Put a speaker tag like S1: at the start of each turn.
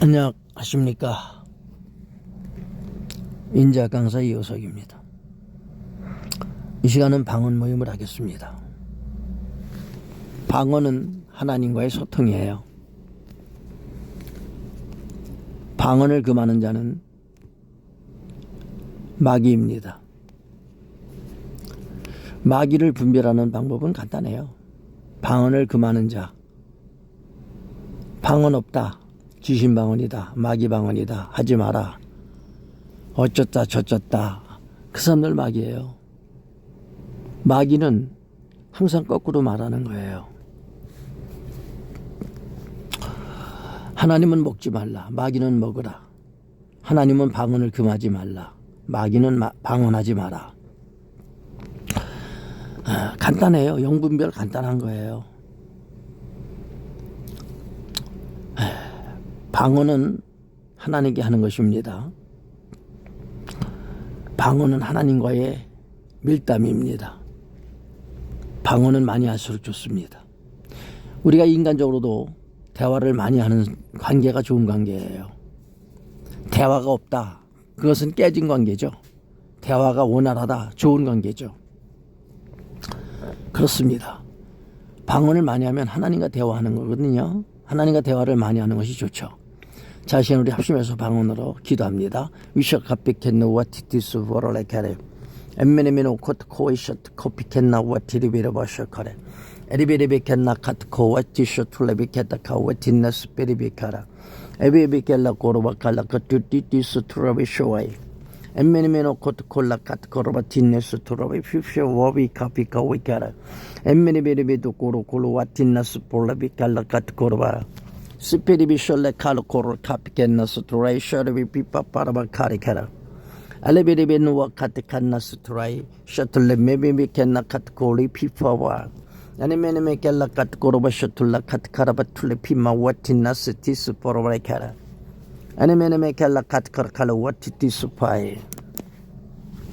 S1: 안녕하십니까. 인자 강사 이호석입니다. 이 시간은 방언 모임을 하겠습니다. 방언은 하나님과의 소통이에요. 방언을 금하는 자는 마귀입니다. 마귀를 분별하는 방법은 간단해요. 방언을 금하는 자. 방언 없다. 귀신방언이다. 마귀방언이다. 하지 마라. 어쩌다 저쩌다. 그 사람들 마귀예요. 마귀는 항상 거꾸로 말하는 거예요. 하나님은 먹지 말라. 마귀는 먹으라. 하나님은 방언을 금하지 말라. 마귀는 마- 방언하지 마라. 아, 간단해요. 영분별 간단한 거예요. 방언은 하나님께 하는 것입니다. 방언은 하나님과의 밀담입니다. 방언은 많이 할수록 좋습니다. 우리가 인간적으로도 대화를 많이 하는 관계가 좋은 관계예요. 대화가 없다. 그것은 깨진 관계죠. 대화가 원활하다. 좋은 관계죠. 그렇습니다. 방언을 많이 하면 하나님과 대화하는 거거든요. 하나님과 대화를 많이 하는 것이 좋죠. 자신 우리 합심해서 방언으로 기도합니다. 위셔 카피켄노 와 티티스 보로레 카레 엠메네메노 코트코이셔트 코피켄나 와 티리비레 버셔카레 에리비리비켄나 카트코 와 티셔툴레비케타카 와 티네스 베리비카라 에비비켈라 고로바칼라 카투티티스 투라비쇼와이 엠메니메노 코트콜라 카트코로바 티네스 투라비 핍쇼 워비 카피카 위카라 엠메니베리비도 고로콜로 와 티네스 볼라비칼라 카트코로바 스 피리비셜레 칼로코로 카피켄나 스 트라이 셔르비 피파파라바 카리카라 알레비리비누와 카티칸나 스 트라이 셔틀레 메비비켄나 카트코리 피파와 아니메네메 켈라 카트코로바 셔틀라 카트카라바 툴레 피마 와